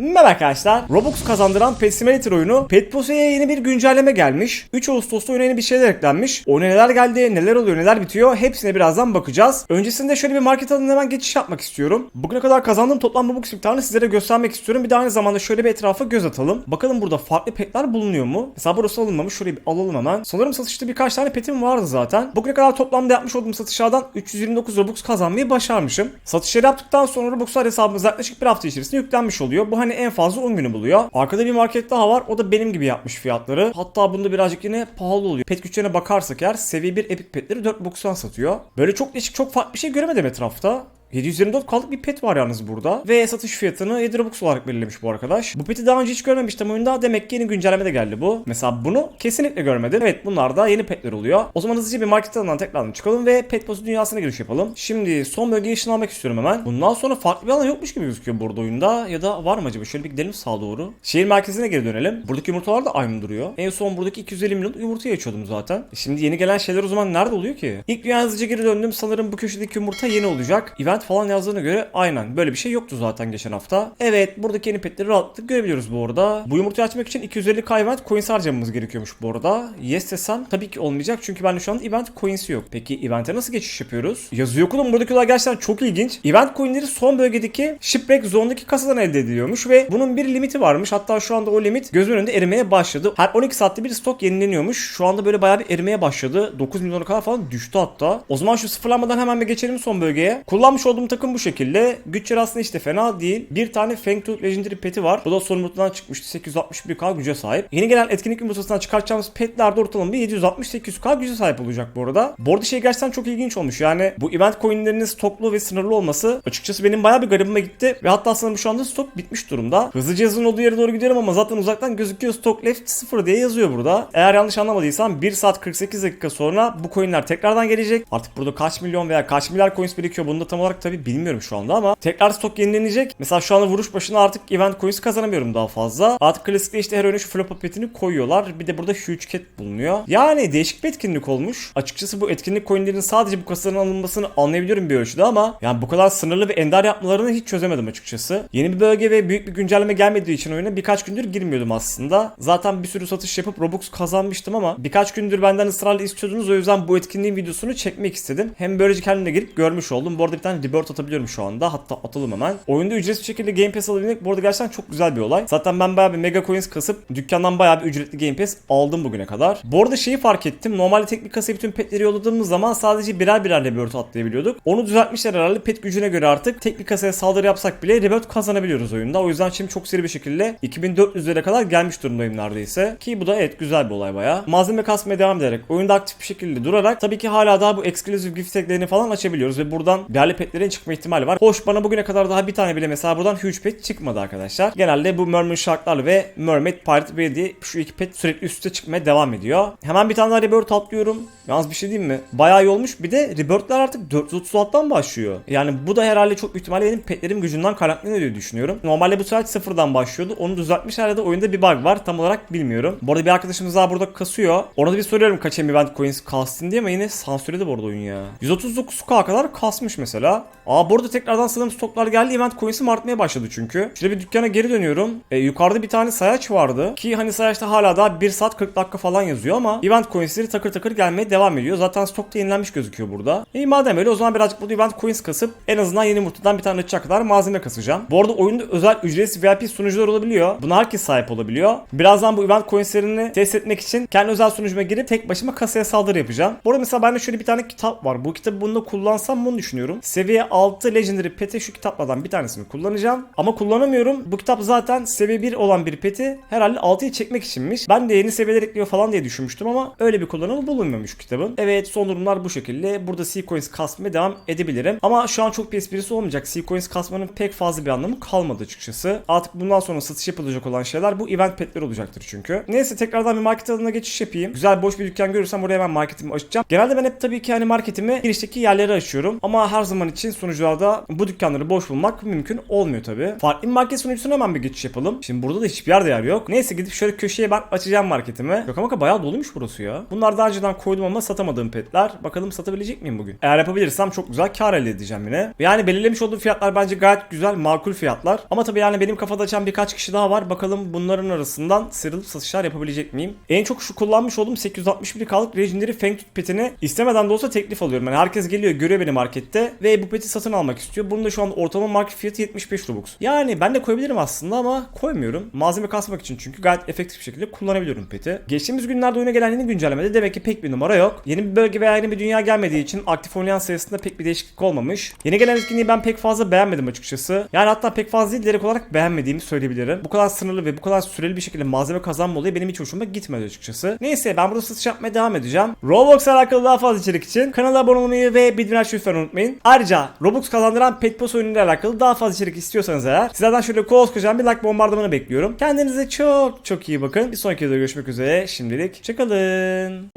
Merhaba arkadaşlar. Robux kazandıran Pet Simulator oyunu Pet Pose'ye yeni bir güncelleme gelmiş. 3 Ağustos'ta oyuna yeni bir şeyler eklenmiş. Oyuna neler geldi, neler oluyor, neler bitiyor hepsine birazdan bakacağız. Öncesinde şöyle bir market alanına hemen geçiş yapmak istiyorum. Bugüne kadar kazandığım toplam Robux miktarını sizlere göstermek istiyorum. Bir de aynı zamanda şöyle bir etrafa göz atalım. Bakalım burada farklı petler bulunuyor mu? Mesela burası alınmamış. Şurayı bir alalım hemen. Sanırım satışta birkaç tane petim vardı zaten. Bugüne kadar toplamda yapmış olduğum satışlardan 329 Robux kazanmayı başarmışım. Satışları yaptıktan sonra Robux'lar hesabımıza yaklaşık bir hafta içerisinde yüklenmiş oluyor. Bu hani en fazla 10 günü buluyor. Arkada bir market daha var. O da benim gibi yapmış fiyatları. Hatta bunda birazcık yine pahalı oluyor. Pet güçlerine bakarsak eğer seviye 1 epic petleri 4 box'tan satıyor. Böyle çok değişik çok farklı bir şey göremedim etrafta. 724 kalık bir pet var yalnız burada. Ve satış fiyatını 7 Robux olarak belirlemiş bu arkadaş. Bu peti daha önce hiç görmemiştim oyunda. Demek ki yeni güncellemede geldi bu. Mesela bunu kesinlikle görmedim. Evet bunlar da yeni petler oluyor. O zaman hızlıca bir market alanından tekrardan çıkalım ve pet pozu dünyasına giriş yapalım. Şimdi son bölgeye ışınlanmak istiyorum hemen. Bundan sonra farklı bir alan yokmuş gibi gözüküyor burada oyunda. Ya da var mı acaba? Şöyle bir gidelim sağa doğru. Şehir merkezine geri dönelim. Buradaki yumurtalar da aynı duruyor. En son buradaki 250 milyon yumurtayı açıyordum zaten. Şimdi yeni gelen şeyler o zaman nerede oluyor ki? İlk dünya hızlıca geri döndüm. Sanırım bu köşedeki yumurta yeni olacak. Event falan yazdığına göre aynen böyle bir şey yoktu zaten geçen hafta. Evet buradaki yeni petleri rahatlıkla görebiliyoruz bu arada. Bu yumurtayı açmak için 250 k event coins harcamamız gerekiyormuş bu arada. Yes desem tabii ki olmayacak çünkü bende şu anda event coins'i yok. Peki event'e nasıl geçiş yapıyoruz? Yazıyor okulum buradaki olay gerçekten çok ilginç. Event coin'leri son bölgedeki shipwreck zone'daki kasadan elde ediliyormuş ve bunun bir limiti varmış. Hatta şu anda o limit gözümün önünde erimeye başladı. Her 12 saatte bir stok yenileniyormuş. Şu anda böyle bayağı bir erimeye başladı. 9 milyona kadar falan düştü hatta. O zaman şu sıfırlanmadan hemen bir geçelim son bölgeye. Kullanmış olduğum takım bu şekilde. Güç aslında işte fena değil. Bir tane Feng Tooth Legendary peti var. Bu da yumurtadan çıkmıştı. 861k güce sahip. Yeni gelen etkinlik yumurtasından çıkartacağımız petler de ortalama bir 760-800k güce sahip olacak bu arada. Bu arada şey gerçekten çok ilginç olmuş. Yani bu event coinlerinin stoklu ve sınırlı olması açıkçası benim bayağı bir garibime gitti. Ve hatta sanırım şu anda stok bitmiş durumda. Hızlıca yazının olduğu yere doğru gidiyorum ama zaten uzaktan gözüküyor stok left 0 diye yazıyor burada. Eğer yanlış anlamadıysam 1 saat 48 dakika sonra bu coinler tekrardan gelecek. Artık burada kaç milyon veya kaç milyar coins birikiyor bunu da tam olarak tabi bilmiyorum şu anda ama tekrar stok yenilenecek. Mesela şu anda vuruş başına artık event coins kazanamıyorum daha fazla. Artık klasikte işte her oyuna şu flop petini koyuyorlar. Bir de burada huge cat bulunuyor. Yani değişik bir etkinlik olmuş. Açıkçası bu etkinlik coinlerin sadece bu kasaların alınmasını anlayabiliyorum bir ölçüde ama yani bu kadar sınırlı ve ender yapmalarını hiç çözemedim açıkçası. Yeni bir bölge ve büyük bir güncelleme gelmediği için oyuna birkaç gündür girmiyordum aslında. Zaten bir sürü satış yapıp Robux kazanmıştım ama birkaç gündür benden ısrarla istiyordunuz o yüzden bu etkinliğin videosunu çekmek istedim. Hem böylece kendim de girip görmüş oldum. Bu arada bir tane rebirth atabiliyorum şu anda. Hatta atalım hemen. Oyunda ücretsiz şekilde Game Pass alabilmek bu arada gerçekten çok güzel bir olay. Zaten ben bayağı bir Mega Coins kasıp dükkandan bayağı bir ücretli Game Pass aldım bugüne kadar. Bu arada şeyi fark ettim. Normalde tek bir kasaya bütün petleri yolladığımız zaman sadece birer birer rebirth atlayabiliyorduk. Onu düzeltmişler herhalde pet gücüne göre artık tek bir kasaya saldırı yapsak bile rebirth kazanabiliyoruz oyunda. O yüzden şimdi çok seri bir şekilde 2400'lere kadar gelmiş durumdayım neredeyse. Ki bu da evet güzel bir olay bayağı. Malzeme kasmaya devam ederek oyunda aktif bir şekilde durarak tabii ki hala daha bu exclusive gift falan açabiliyoruz ve buradan değerli petlerin çıkma ihtimali var. Hoş bana bugüne kadar daha bir tane bile mesela buradan huge pet çıkmadı arkadaşlar. Genelde bu Mermaid Shark'lar ve Mermaid Pirate Bay diye şu iki pet sürekli üste çıkmaya devam ediyor. Hemen bir tane daha rebirth atlıyorum. Yalnız bir şey diyeyim mi? Bayağı iyi olmuş. Bir de rebirth'ler artık 436'dan başlıyor. Yani bu da herhalde çok ihtimalle benim petlerim gücünden kaynaklanıyor diye düşünüyorum. Normalde bu saat sıfırdan başlıyordu. Onu düzeltmişler ya da oyunda bir bug var. Tam olarak bilmiyorum. Bu arada bir arkadaşımız daha burada kasıyor. Ona da bir soruyorum kaç event coins kastın diye ama yine sansürledi bu arada oyun ya. 139k kadar kasmış mesela. Aa burada tekrardan sanırım stoklar geldi. Event coins'im artmaya başladı çünkü. Şöyle bir dükkana geri dönüyorum. E, yukarıda bir tane sayaç vardı. Ki hani sayaçta hala daha 1 saat 40 dakika falan yazıyor ama event coins'leri takır takır gelmeye devam ediyor. Zaten stokta yenilenmiş gözüküyor burada. İyi madem öyle o zaman birazcık burada event coins kasıp en azından yeni mutludan bir tane açacak kadar malzeme kasacağım. Bu arada oyunda özel ücretsiz VIP sunucular olabiliyor. Buna herkes sahip olabiliyor. Birazdan bu event coins'lerini test etmek için kendi özel sunucuma girip tek başıma kasaya saldırı yapacağım. Bu arada mesela bende şöyle bir tane kitap var. Bu kitabı bunda kullansam bunu düşünüyorum. Seviye 6 Legendary Pet'e şu kitaplardan bir tanesini kullanacağım. Ama kullanamıyorum. Bu kitap zaten seviye 1 olan bir peti herhalde 6'ya çekmek içinmiş. Ben de yeni seviyeler ekliyor falan diye düşünmüştüm ama öyle bir kullanımı bulunmamış kitabın. Evet son durumlar bu şekilde. Burada C-Coins kasmaya devam edebilirim. Ama şu an çok bir esprisi olmayacak. C-Coins kasmanın pek fazla bir anlamı kalmadı açıkçası. Artık bundan sonra satış yapılacak olan şeyler bu event petler olacaktır çünkü. Neyse tekrardan bir market alanına geçiş yapayım. Güzel boş bir dükkan görürsem oraya hemen marketimi açacağım. Genelde ben hep tabii ki hani marketimi girişteki yerleri açıyorum. Ama her zaman için için sunucularda bu dükkanları boş bulmak mümkün olmuyor tabi. Farklı bir market sunucusuna hemen bir geçiş yapalım. Şimdi burada da hiçbir yerde yer yok. Neyse gidip şöyle köşeye ben açacağım marketimi. Yok ama bayağı doluymuş burası ya. Bunlar daha önceden koydum ama satamadığım petler. Bakalım satabilecek miyim bugün? Eğer yapabilirsem çok güzel kar elde edeceğim yine. Yani belirlemiş olduğum fiyatlar bence gayet güzel, makul fiyatlar. Ama tabii yani benim kafada açan birkaç kişi daha var. Bakalım bunların arasından sıyrılıp satışlar yapabilecek miyim? En çok şu kullanmış olduğum 861K'lık Legendary Feng Tut petini istemeden de olsa teklif alıyorum. Yani herkes geliyor görüyor beni markette ve bu peti satın almak istiyor. Bunun da şu an ortalama market fiyatı 75 Robux. Yani ben de koyabilirim aslında ama koymuyorum. Malzeme kasmak için çünkü gayet efektif bir şekilde kullanabiliyorum peti. Geçtiğimiz günlerde oyuna gelen yeni güncellemede demek ki pek bir numara yok. Yeni bir bölge veya yeni bir dünya gelmediği için aktif oynayan sayısında pek bir değişiklik olmamış. Yeni gelen etkinliği ben pek fazla beğenmedim açıkçası. Yani hatta pek fazla değil direkt olarak beğenmediğimi söyleyebilirim. Bu kadar sınırlı ve bu kadar süreli bir şekilde malzeme kazanma olayı benim hiç hoşuma gitmedi açıkçası. Neyse ben burada satış yapmaya devam edeceğim. Roblox'la alakalı daha fazla içerik için kanala abone olmayı ve bildirim açmayı unutmayın. Ayrıca Robux kazandıran Petpos oyunuyla alakalı daha fazla içerik istiyorsanız eğer sizlerden şöyle koskocaman bir like bombardımanı bekliyorum. Kendinize çok çok iyi bakın. Bir sonraki videoda görüşmek üzere. Şimdilik hoşçakalın.